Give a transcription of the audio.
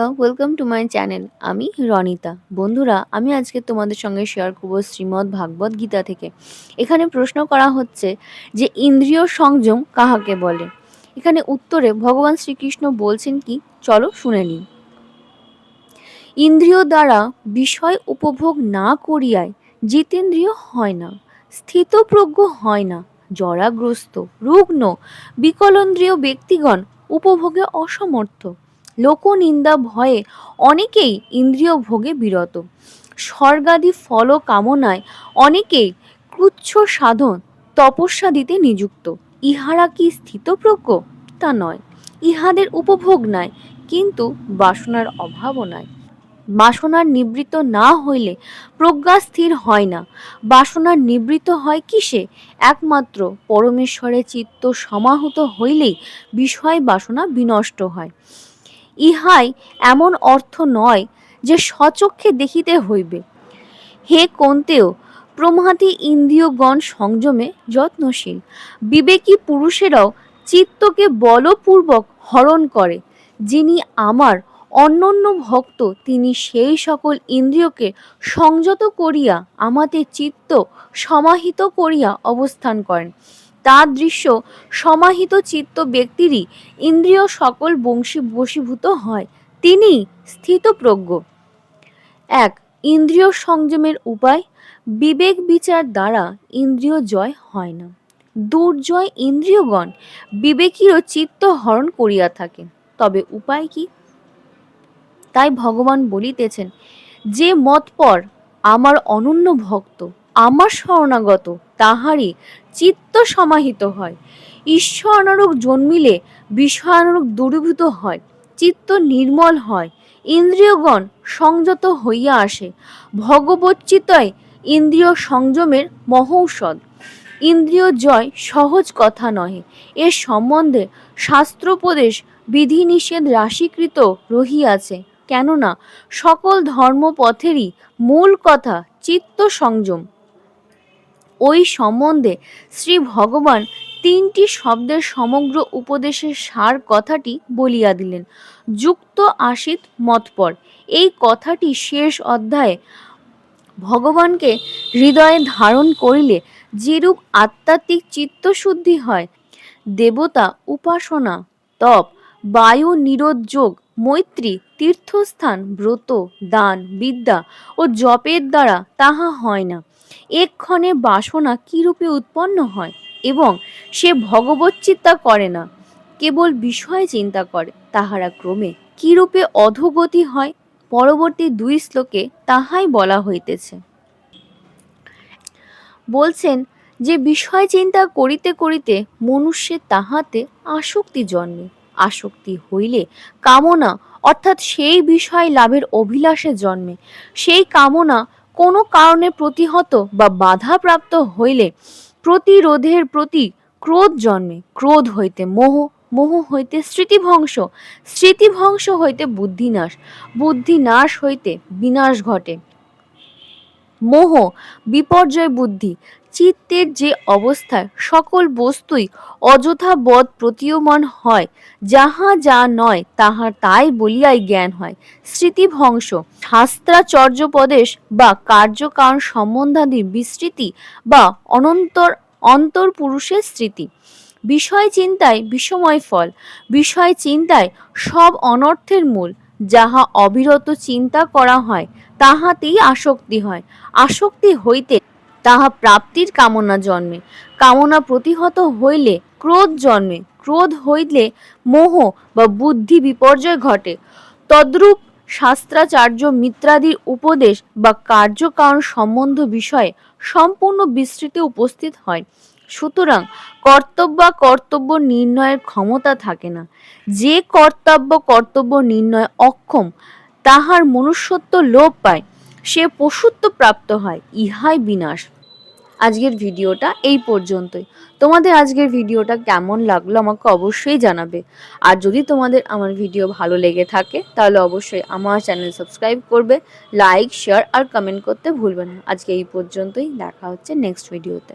বন্ধুরা welcome to my channel আমি রনিতা। বন্ধুরা, আমি আজকে তোমাদের সঙ্গে শেয়ার করব শ্রীমদ্ ভাগবত গীতা থেকে। এখানে প্রশ্ন করা হচ্ছে যে, ইন্দ্রিয় সংযম কাহাকে বলে? এখানে উত্তরে ভগবান শ্রীকৃষ্ণ বলছেন কি? চলো শুনে নিই। ইন্দ্রিয় দ্বারা বিষয় উপভোগ না করিয়ায় জিতেন্দ্রিয় হয় না, স্থিতপ্রজ্ঞ হয় না, জরাগ্রস্ত, রুগ্ন, বিকলন্দ্রিয় ব্যক্তিগণ উপভোগে অসমর্থ। লোকনিন্দা ভয়ে অনেকেই ইন্দ্রিয় ভোগে বিরত। স্বর্গাদি ফল কামনায় অনেকেই ক্রুচ্ছ সাধন, তপস্যা দিতে নিযুক্ত। ইহারা কি স্থিতপ্রজ্ঞ? তা নয়। ইহাদের উপভোগ নাই, কিন্তু বাসনার অভাবও নাই। বাসনার নিবৃত্ত না হইলে প্রজ্ঞা স্থির হয় না। বাসনার নিবৃত হয় কিসে? একমাত্র পরমেশ্বরে চিত্ত সমাহত হইলেই বিষয় বাসনা বিনষ্ট হয়। ইহাই এমন অর্থ নয় যে সচক্ষে দেখিতে হইবে। হে কন্তেও, প্রমাতি ইন্দ্রিয়গণ সংযমে যত্নশীল। বিবেকী পুরুষেরাও চিত্তকে বলপূর্বক হরণ করে, যিনি আমার অন্যান্য ভক্ত, তিনি সেই সকল ইন্দ্রিয়কে সংযত করিয়া আমাদের চিত্ত সমাহিত করিয়া অবস্থান করেন। তার দৃশ্য সমাহিত চিত্ত ব্যক্তিরই ইন্দ্রিয় সকল বংশী বশীভূত হয়। তিনি স্থিতপ্রজ্ঞ। এক, ইন্দ্রিয় সংযমের উপায়, বিবেক বিচার দ্বারা ইন্দ্রিয় জয় হয় না। দুর্জয় ইন্দ্রিয়গণ বিবেকীয় চিত্ত হরণ করিয়া থাকে। তবে উপায় কি? তাই ভগবান বলিতেছেন, যে মতপর আমার অনন্য ভক্ত আমার শরণাগত, তাহারই চিত্ত সমাহিত হয়। ঈশ্বরানুরূপ জন্মিলে বিষয়ানুরূপ দূরীভূত হয়, চিত্ত নির্মল হয়, ইন্দ্রিয়গণ সংযত হইয়া আসে। ভগবচ্চিতয় ইন্দ্রিয় সংযমের মহৌষধ। ইন্দ্রিয় জয় সহজ কথা নহে। এর সম্বন্ধে শাস্ত্রোপদেশ বিধিনিষেধ রাশিকৃত রহিয়াছে, কেননা সকল ধর্মপথেরই মূল কথা চিত্ত সংযম। ওই সম্বন্ধে শ্রী ভগবান তিনটি শব্দের সমগ্র উপদেশের সার কথাটি বলিয়া দিলেন। যুক্ত আসিত মতপর এই কথাটি শেষ অধ্যায়ে ভগবানকে হৃদয়ে ধারণ করিলে যেরূপ আধ্যাত্মিক চিত্তশুদ্ধি হয়, দেবতা উপাসনা, তপ, বায়ু নিরোধযোগ, মৈত্রী, তীর্থস্থান, ব্রত, দান, বিদ্যা ও জপের দ্বারা তাহা হয় না। এক্ষণে বাসনা কীরূপে উৎপন্ন হয় এবং সে ভগবত চিন্তা করে না? কেবল বিষয় চিন্তা করে, তাহারা ক্রমে কীরূপে অধোগতি হয়? পরবর্তী দুই শ্লোকে তাহাই বলা হইতেছে। বলছেন যে, বিষয় চিন্তা করিতে করিতে মনুষ্যের তাহাতে আসক্তি জন্মে। আসক্তি হইলে কামনা অর্থাৎ সেই বিষয় লাভের অভিলাষে জন্মে। সেই কামনা কোনো কারণে প্রতিহত বা বাধাপ্রাপ্ত হইলে প্রতিরোধের প্রতি ক্রোধ জন্মে। ক্রোধ হইতে মোহ মোহ হইতে স্মৃতিভংশ স্মৃতিভংশ হইতে বুদ্ধিনাশ বুদ্ধিনাশ হইতে বিনাশ ঘটে। মোহ, বিপর্যয় বুদ্ধি চিত্তের যে অবস্থায় সকল বস্তুই অযথা বধ প্রতীয়মান হয়। যাহা যা নয় তাহা তাই বলিয়াই জ্ঞান হয়। স্মৃতিভংশ, শাস্ত্রাচর্যপদেশ বা কার্যকারণ সম্বন্ধাদি বিস্তৃতি বা অনন্তর অন্তর পুরুষের স্মৃতি। বিষয় চিন্তায় বিষময় ফল, বিষয় চিন্তায় সব অনর্থের মূল। যাহা অবিরত চিন্তা করা হয়, তাহাতেই আসক্তি হয়। আসক্তি হইতে তাহা প্রাপ্তির কামনা জন্মে। কামনা প্রতিহত হইলে ক্রোধ জন্মে। ক্রোধ হইলে মোহ বা বুদ্ধি বিপর্যয় ঘটে। তদ্রূপ শাস্ত্রাচার্য মিত্রাদির উপদেশ বা কার্যকারণ সম্বন্ধ বিষয়ে সম্পূর্ণ বিস্তৃতি উপস্থিত হয়। সুতরাং কর্তব্য কর্তব্য নির্ণয়ের ক্ষমতা থাকে না। যে কর্তব্য কর্তব্য নির্ণয় অক্ষম, তাহার মনুষ্যত্ব লোপ পায়। সে পশুত্ব প্রাপ্ত হয়, ইহাই বিনাশ। আজকের ভিডিওটা এই পর্যন্তই। তোমাদের আজকের ভিডিওটা কেমন লাগল আমাকে অবশ্যই জানাবে। আর যদি তোমাদের আমার ভিডিও ভালো লেগে থাকে, তাহলে অবশ্যই আমার চ্যানেল সাবস্ক্রাইব করবে, লাইক, শেয়ার আর কমেন্ট করতে ভুলবে না। আজকে এই পর্যন্তই। দেখা হচ্ছে নেক্সট ভিডিওতে।